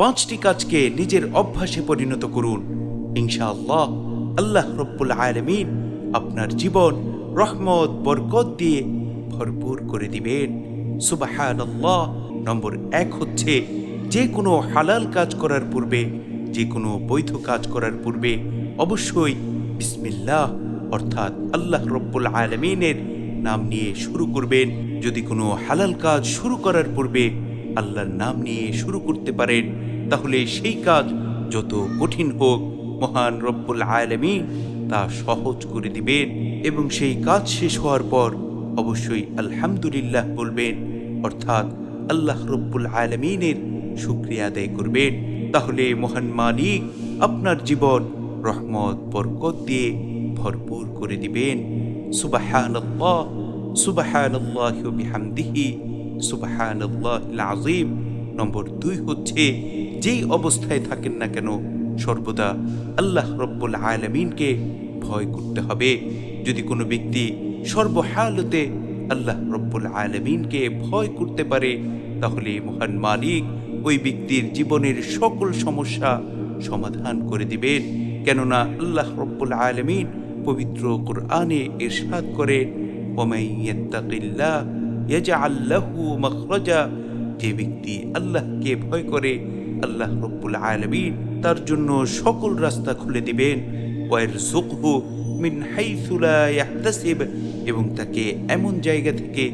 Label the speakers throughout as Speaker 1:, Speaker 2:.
Speaker 1: পাঁচটি কাজকে নিজের অভ্যাসে পরিণত করুন। ইনশাআল্লাহ আল্লাহ রব্বুল আলমিন আপনার জীবন, রহমত, বরকত দিয়ে ভরপুর করে দিবেন। সুবাহান নম্বর এক হচ্ছে যে কোনো হালাল কাজ করার পূর্বে যে কোনো বৈধ কাজ করার পূর্বে অবশ্যই বিসমিল্লাহ, অর্থাৎ আল্লাহ রব্বুল আলমিনের নাম নিয়ে শুরু করবেন। যদি কোনো হালাল কাজ শুরু করার পূর্বে আল্লাহর নাম নিয়ে শুরু করতে পারেন তাহলে সেই কাজ যত কঠিন হোক, মহান রব্বুল আলমিন তা সহজ করে দিবেন এবং সেই কাজ শেষ হওয়ার পর অবশ্যই আলহামদুলিল্লাহ বলবেন, অর্থাৎ আল্লাহ রব্বুল আলমিনের শুক্রিয়া আদায় করবেন। তাহলে মহান মালিক আপনার জীবন রহমত, বরকত দিয়ে ভরপুর করে দিবেন। সুবাহান বিহামদিহি সুবাহান আজিম নম্বর দুই হচ্ছে যেই অবস্থায় থাকেন না কেন, সর্বদা আল্লাহ রব্বুল আলমিনকে ভয় করতে হবে। যদি কোনো ব্যক্তি সর্বহালতে আল্লাহ রব্বুল আলমিনকে ভয় করতে পারে, তাহলে মহান মালিক ওই ব্যক্তির জীবনের সকল সমস্যা সমাধান করে দিবেন। কেননা আল্লাহ রব্বুল আলমিন পবিত্র কোরআনে ইরশাদ করেন যে ব্যক্তি আল্লাহকে ভয় করে আল্লাহ রব্বুল আলমিন তার জন্য সকল রাস্তা খুলে দিবেন। ওয়ের সুকহু মিন এবং তাকে এমন জায়গা থেকে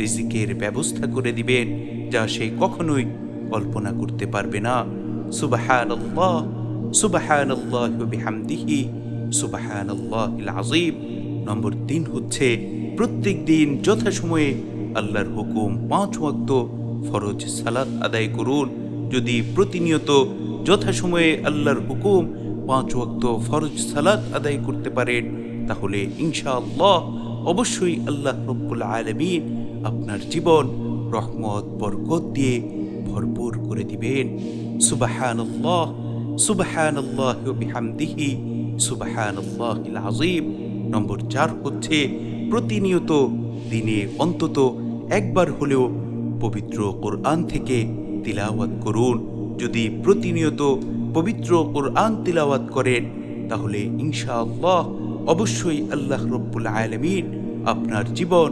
Speaker 1: রিজিকের ব্যবস্থা করে দিবেন, যা সে কখনোই কল্পনা করতে পারবে না। সুবাহান আল্লাহ সুবাহান বিহামদিহি সুবাহান আল্লাহ নম্বর তিন হচ্ছে, প্রত্যেক দিন যথাসময়ে আল্লাহর হুকুম পাঁচ ওয়াক্ত ফরজ সালাত আদায় করুন। যদি প্রতিনিয়ত যথাসময়ে আল্লাহর হুকুম পাঁচ ওয়াক্ত ফরজ সালাত আদায় করতে পারেন তাহলে ইনশাআল্লাহ অবশ্যই আল্লাহ রব্বুল আলমিন আপনার জীবন রহমত, বরকত দিয়ে ভরপুর করে দিবেন। সুবাহান আল্লাহ সুবাহান আল্লাহ বিহামদিহি সুবাহান আল্লাহ আজিম নম্বর চার হচ্ছে, প্রতিনিয়ত দিনে অন্তত একবার হলেও পবিত্র কোরআন থেকে তিলাওয়াত করুন। যদি প্রতিনিয়ত পবিত্র কোরআন তিলাওয়াত করেন, তাহলে ইনশাআল্লাহ অবশ্যই আল্লাহ রব্বুল আলমিন আপনার জীবন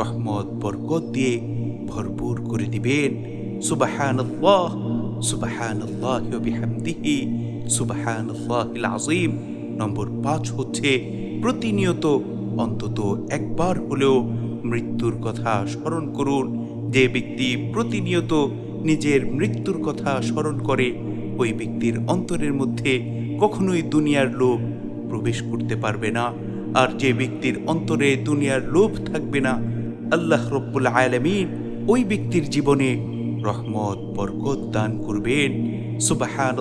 Speaker 1: রহমত, বরকত দিয়ে ভরপুর করে দিবেন। সুবাহান আল্লাহ সুবাহান আল্লাহ বিহামদিহি আল্লাহ আজিম নম্বর পাঁচ হচ্ছে, প্রতিনিয়ত অন্তত একবার হলেও মৃত্যুর কথা স্মরণ করুন। যে ব্যক্তি প্রতিনিয়ত নিজের মৃত্যুর কথা স্মরণ করে ওই ব্যক্তির অন্তরের মধ্যে কখনোই দুনিয়ার লোভ প্রবেশ করতে পারবে না। আর যে ব্যক্তির অন্তরে দুনিয়ার লোভ থাকবে না, আল্লাহ রব্বুল আলমিন ওই ব্যক্তির জীবনে রহমত, বরকত দান করবেন। সুবাহান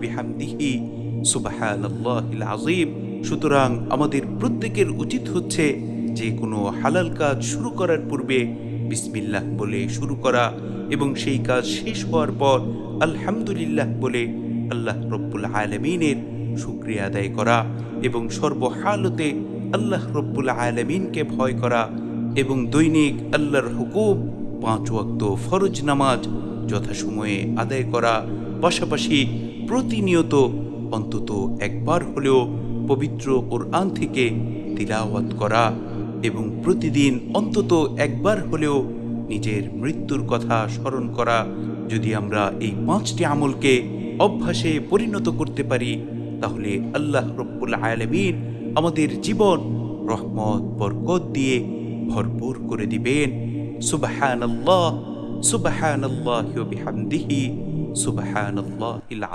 Speaker 1: বিহামদিহি সুবাহান সুতরাং আমাদের প্রত্যেকের উচিত হচ্ছে যে কোনো হালাল কাজ শুরু করার পূর্বে বিসমিল্লাহ বলে শুরু করা এবং সেই কাজ শেষ হওয়ার পর আলহামদুলিল্লাহ বলে আল্লাহ রব্বুল আলমিনের শুক্রিয়া আদায় করা এবং সর্বহালতে আল্লাহ রব্বুল আলমিনকে ভয় করা এবং দৈনিক আল্লাহর হুকুম পাঁচ ওয়াক্ত ফরজ নামাজ যথাসময়ে আদায় করা, পাশাপাশি প্রতিনিয়ত অন্তত একবার হলেও পবিত্র কোরআন থেকে তিলাওয়াত করা এবং প্রতিদিন অন্তত একবার হলেও নিজের মৃত্যুর কথা স্মরণ করা, যদি আমরা এই পাঁচটি আমলকে অভ্যাসে পরিণত করতে পারি, তাহলে আল্লাহ রব্বুল আলমিন আমাদের জীবন রহমত, বরকত দিয়ে ভরপুর করে দিবেন। সুবাহান আল্লাহ সুবাহান আল্লাহ বিহামদিহি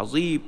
Speaker 1: আজিব